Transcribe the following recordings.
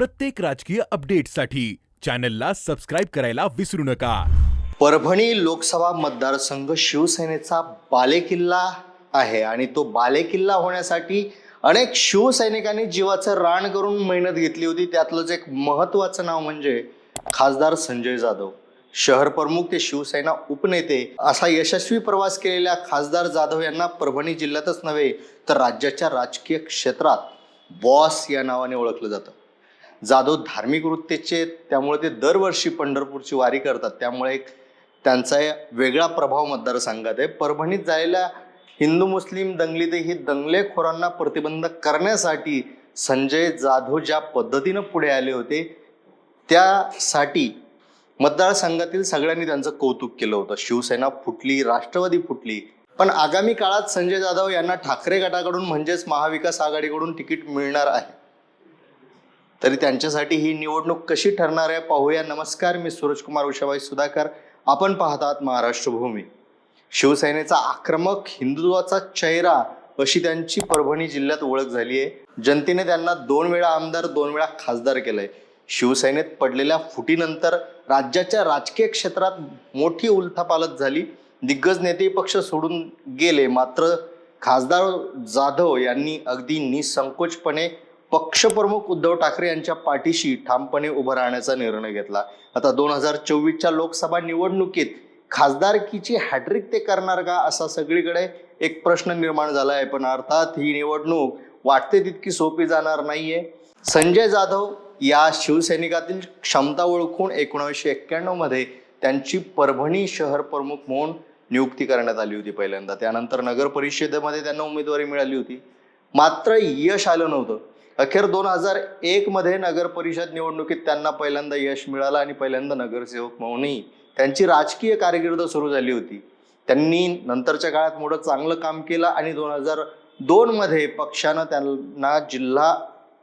प्रत्येक राजकीय अपडेटसाठी चॅनलला सबस्क्राईब करायला विसरू नका. परभणी लोकसभा मतदारसंघ शिवसेनेचा बालेकिल्ला आहे आणि तो बालेकिल्ला होण्यासाठी अनेक शिवसैनिकांनी जीवाचं रान करून मेहनत घेतली होती. त्यातलंच एक महत्वाचं नाव म्हणजे खासदार संजय जाधव. शहर प्रमुख ते शिवसेना उपनेते असा यशस्वी प्रवास केलेल्या खासदार जाधव यांना परभणी जिल्ह्यातच नव्हे तर राज्याच्या राजकीय क्षेत्रात बॉस या नावाने ओळखलं जातं. जाधव धार्मिक वृत्तीचे त्यामुळे ते दरवर्षी पंढरपूरची वारी करतात. त्यामुळे एक त्यांचा वेगळा प्रभाव मतदारसंघात आहे. परभणीत झालेल्या हिंदू मुस्लिम दंगलीतही दंगलेखोरांना प्रतिबंध करण्यासाठी संजय जाधव ज्या पद्धतीनं पुढे आले होते त्यासाठी मतदारसंघातील सगळ्यांनी त्यांचं कौतुक केलं होतं. शिवसेना फुटली राष्ट्रवादी फुटली. पण आगामी काळात संजय जाधव यांना ठाकरे गटाकडून म्हणजेच महाविकास आघाडीकडून तिकीट मिळणार आहे. तरी त्यांच्यासाठी ही निवडणूक कशी ठरणार आहे पाहूया. नमस्कार मी सूरजकुमार उषाबाई सुधाकर. आपण पाहतात महाराष्ट्र भूमी शिवसेनेचा आक्रमक हिंदुत्वाचा चेहरा अशी त्यांची परभणी जिल्ह्यात ओळख झाली आहे. जनतेने त्यांना दोन वेळा आमदार दोन वेळा खासदार केलंय. शिवसेनेत पडलेल्या फुटीनंतर राज्याच्या राजकीय क्षेत्रात मोठी उलथापालत झाली. दिग्गज नेते पक्ष सोडून गेले. मात्र खासदार जाधव यांनी अगदी निसंकोचपणे पक्षप्रमुख उद्धव ठाकरे यांच्या पाठीशी ठामपणे उभं राहण्याचा निर्णय घेतला. आता दोन हजार चोवीसच्या लोकसभा निवडणुकीत खासदारकीची हॅट्रिक ते करणार का असा सगळीकडे एक प्रश्न निर्माण झाला आहे पण अर्थात ही निवडणूक वाटते तितकी सोपी जाणार नाहीये. संजय जाधव या शिवसैनिकातील क्षमता ओळखून एकोणीसशे एक्क्याण्णवमध्ये त्यांची परभणी शहर प्रमुख म्हणून नियुक्ती करण्यात आली होती पहिल्यांदा. त्यानंतर नगर परिषदेमध्ये त्यांना उमेदवारी मिळाली होती. मात्र यश आलं नव्हतं. अखेर दोन हजार एक मध्ये नगर परिषद निवडणुकीत त्यांना पहिल्यांदा यश मिळालं आणि पहिल्यांदा नगरसेवक म्हणूनही त्यांची राजकीय कारकीर्द सुरू झाली होती. त्यांनी नंतरच्या काळात मोठं चांगलं काम केलं आणि दोन हजार दोन मध्ये पक्षानं त्यांना जिल्हा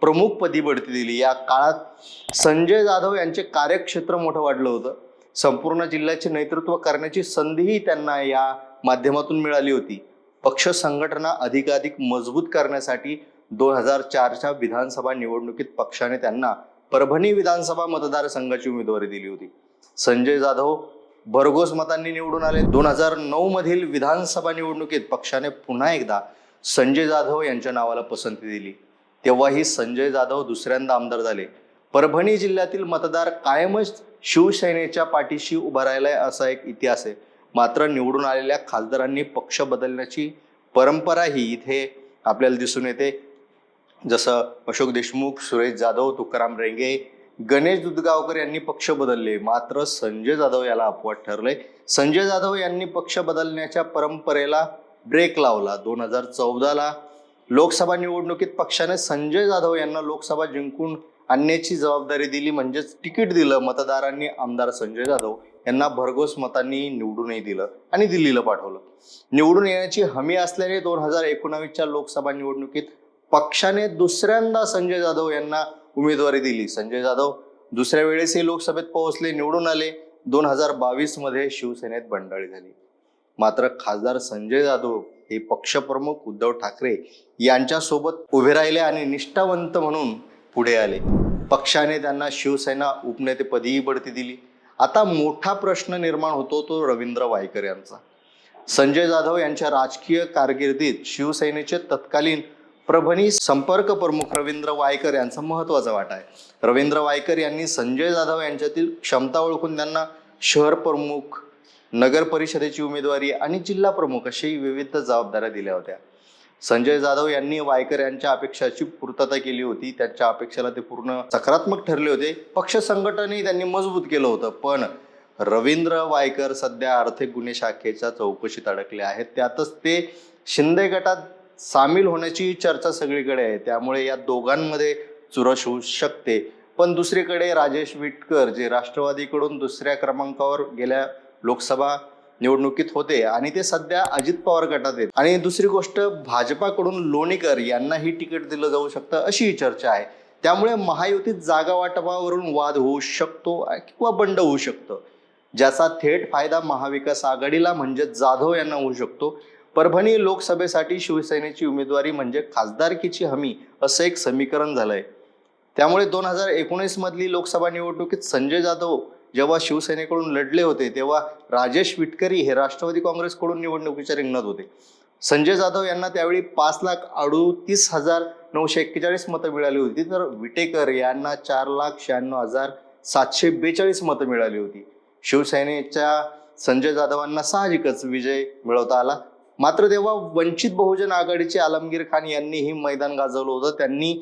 प्रमुख पदी बढती दिली. या काळात संजय जाधव यांचे कार्यक्षेत्र मोठं वाढलं होतं. संपूर्ण जिल्ह्याचे नेतृत्व करण्याची संधीही त्यांना या माध्यमातून मिळाली होती. पक्ष संघटना अधिकाधिक मजबूत करण्यासाठी दोन हजार चारच्या विधानसभा निवडणुकीत पक्षाने त्यांना परभणी विधानसभा मतदारसंघाची उमेदवारी दिली होती. संजय जाधव भरघोस मतांनी निवडून आले. दोन हजार नऊ मधील विधानसभा निवडणुकीत पक्षाने पुन्हा एकदा संजय जाधव यांच्या नावाला पसंती दिली. तेव्हाही संजय जाधव दुसऱ्यांदा आमदार झाले. परभणी जिल्ह्यातील मतदार कायमच शिवसेनेच्या पाठीशी उभा राहिलाय असा एक इतिहास आहे. मात्र निवडून आलेल्या खासदारांनी पक्ष बदलण्याची परंपरा ही इथे आपल्याला दिसून येते. जसं अशोक देशमुख सुरेश जाधव तुकाराम रेंगे गणेश दुधगावकर यांनी पक्ष बदलले. मात्र संजय जाधव याला अपवाद ठरले संजय जाधव यांनी पक्ष बदलण्याच्या परंपरेला ब्रेक लावला. दोन हजार चौदाला लोकसभा निवडणुकीत पक्षाने संजय जाधव यांना लोकसभा जिंकून आणण्याची जबाबदारी दिली म्हणजेच तिकीट दिलं. मतदारांनी आमदार संजय जाधव यांना भरघोस मतांनी निवडूनही दिलं आणि दिल्लीला पाठवलं. निवडून येण्याची हमी असल्याने दोन हजार एकोणावीसच्या लोकसभा निवडणुकीत पक्षाने दुसऱ्यांदा संजय जाधव यांना उमेदवारी दिली. संजय जाधव दुसऱ्या वेळेस हे लोकसभेत पोहोचले निवडून आले. दोन हजार बावीसमध्ये शिवसेनेत बंडाळी झाली. मात्र खासदार संजय जाधव हे पक्षप्रमुख उद्धव ठाकरे यांच्यासोबत उभे राहिले आणि निष्ठावंत म्हणून पुढे आले. पक्षाने त्यांना शिवसेना उपनेतेपदीही बढती दिली. आता मोठा प्रश्न निर्माण होतो तो रवींद्र वायकर यांचा. संजय जाधव यांच्या राजकीय कारकिर्दीत शिवसेनेचे तत्कालीन परभणी संपर्क प्रमुख रवींद्र वायकर यांचा महत्त्वाचा वाटा आहे. रवींद्र वायकर यांनी संजय जाधव यांच्यातील क्षमता ओळखून त्यांना शहर प्रमुख नगर परिषदेची उमेदवारी आणि जिल्हा प्रमुख अशी विविध जबाबदाऱ्या दिल्या होत्या. संजय जाधव यांनी वायकर यांच्या अपेक्षाची पूर्तता केली होती. त्यांच्या अपेक्षेला ते पूर्ण सकारात्मक ठरले होते. पक्ष संघटनही त्यांनी मजबूत केलं होतं. पण रवींद्र वायकर सध्या आर्थिक गुन्हे शाखेच्या चौकशीत अडकले आहेत. त्यातच ते शिंदे गटात सामील होण्याची चर्चा सगळीकडे आहे. त्यामुळे या दोघांमध्ये चुरस होऊ शकते. पण दुसरीकडे राजेश विटकर जे राष्ट्रवादीकडून दुसऱ्या क्रमांकावर गेल्या लोकसभा निवडणुकीत होते आणि ते सध्या अजित पवार गटात आहेत. आणि दुसरी गोष्ट भाजपाकडून लोणीकर यांनाही तिकीट दिलं जाऊ शकतं अशी चर्चा आहे. त्यामुळे महायुतीत जागा वाटपावरून वाद होऊ शकतो किंवा बंड होऊ शकतं. ज्याचा थेट फायदा महाविकास आघाडीला म्हणजे जाधव यांना होऊ शकतो. परभणी लोकसभेसाठी शिवसेनेची उमेदवारी म्हणजे खासदारकीची हमी असं एक समीकरण झालंय. त्यामुळे दोन हजार एकोणीस मधली लोकसभा निवडणुकीत संजय जाधव जेव्हा शिवसेनेकडून लढले होते तेव्हा राजेश विटकरी हे राष्ट्रवादी काँग्रेसकडून निवडणुकीच्या रिंगणात होते. संजय जाधव यांना त्यावेळी पाच लाख अडुतीस हजार नऊशे एक्केचाळीस मतं मिळाली होती तर विटेकर यांना चार लाख शहाण्णव हजार सातशे बेचाळीस मतं मिळाली होती. शिवसेनेच्या संजय जाधवांना साहजिकच विजय मिळवता आला. मात्र तेव्हा वंचित बहुजन आघाडीचे आलमगीर खान यांनी ही मैदान गाजवलं होतं. त्यांनी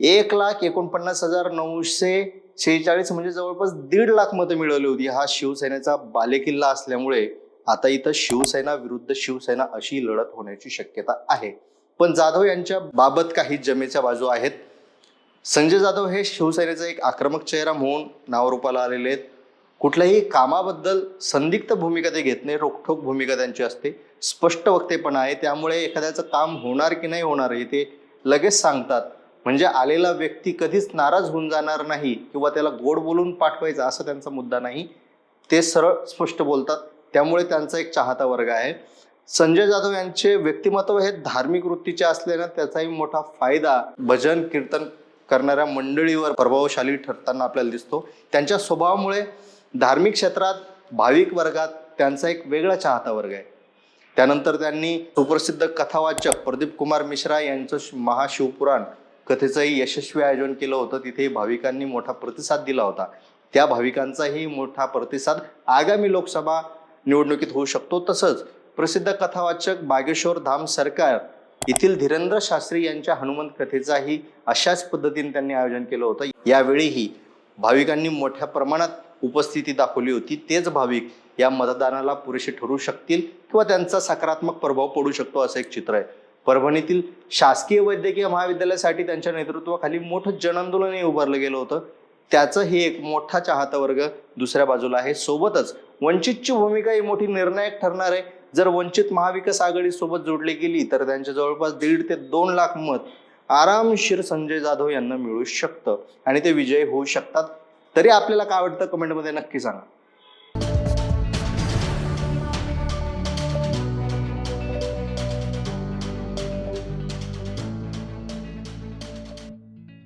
एक लाख एकोणपन्नास हजार नऊशे शेहेचाळीस म्हणजे जवळपास दीड लाख मतं मिळवली होती. हा शिवसेनेचा बालेकिल्ला असल्यामुळे आता इथं शिवसेना विरुद्ध शिवसेना अशी लढत होण्याची शक्यता आहे. पण जाधव यांच्या बाबत काही जमेच्या बाजू आहेत. संजय जाधव हे शिवसेनेचा एक आक्रमक चेहरा म्हणून नावरूपाला आलेले आहेत. कुठल्याही कामाबद्दल संदिग्ध भूमिका ते घेत नाही रोखठोक भूमिका त्यांची असते. स्पष्ट वक्तेपणा आहे त्यामुळे एखाद्याचं काम होणार की नाही होणार हे ते लगेच सांगतात. म्हणजे आलेला व्यक्ती कधीच नाराज होऊन जाणार नाही किंवा त्याला गोड बोलून पाठवायचा असा त्यांचा मुद्दा नाही. ते सरळ स्पष्ट बोलतात. त्यामुळे त्यांचा एक चाहता वर्ग आहे. संजय जाधव यांचे व्यक्तिमत्व हे धार्मिक वृत्तीचे असल्यानं त्याचाही मोठा फायदा भजन कीर्तन करणाऱ्या मंडळीवर प्रभावशाली ठरताना आपल्याला दिसतो. त्यांच्या स्वभावामुळे धार्मिक क्षेत्रात भाविक वर्गात त्यांचा एक वेगळा चाहता वर्ग आहे. त्यानंतर त्यांनी सुप्रसिद्ध कथावाचक प्रदीप कुमार मिश्रा यांचं महाशिवपुराण कथेचंही यशस्वी आयोजन केलं होतं. तिथे भाविकांनी मोठा प्रतिसाद दिला होता. त्या भाविकांचाही मोठा प्रतिसाद आगामी लोकसभा निवडणुकीत होऊ शकतो. तसंच प्रसिद्ध कथावाचक बागेश्वर धाम सरकार येथील धीरेंद्र शास्त्री यांच्या हनुमंत कथेचाही अशाच पद्धतीने त्यांनी आयोजन केलं होतं. यावेळीही भाविकांनी मोठ्या प्रमाणात उपस्थिती दाखवली होती. तेच भाविक या मतदानाला पुरेसे ठरू शकतील किंवा त्यांचा सकारात्मक प्रभाव पडू शकतो असं एक चित्र आहे. परभणीतील शासकीय वैद्यकीय महाविद्यालयासाठी त्यांच्या नेतृत्वाखाली मोठं जनआंदोलनही उभारलं गेलं होतं. त्याचं हे एक मोठा चाहता वर्ग दुसऱ्या बाजूला आहे. सोबतच वंचितची भूमिका ही मोठी निर्णायक ठरणार आहे. जर वंचित महाविकास आघाडी सोबत जोडली गेली तर त्यांच्या जवळपास दीड ते दोन लाख मत आरामशीर संजय जाधव यांना मिळू शकतं. आणि ते विजयी होऊ शकतात. तरी आपल्याला काय वाटतं? कमेंटमध्ये नक्की सांगा.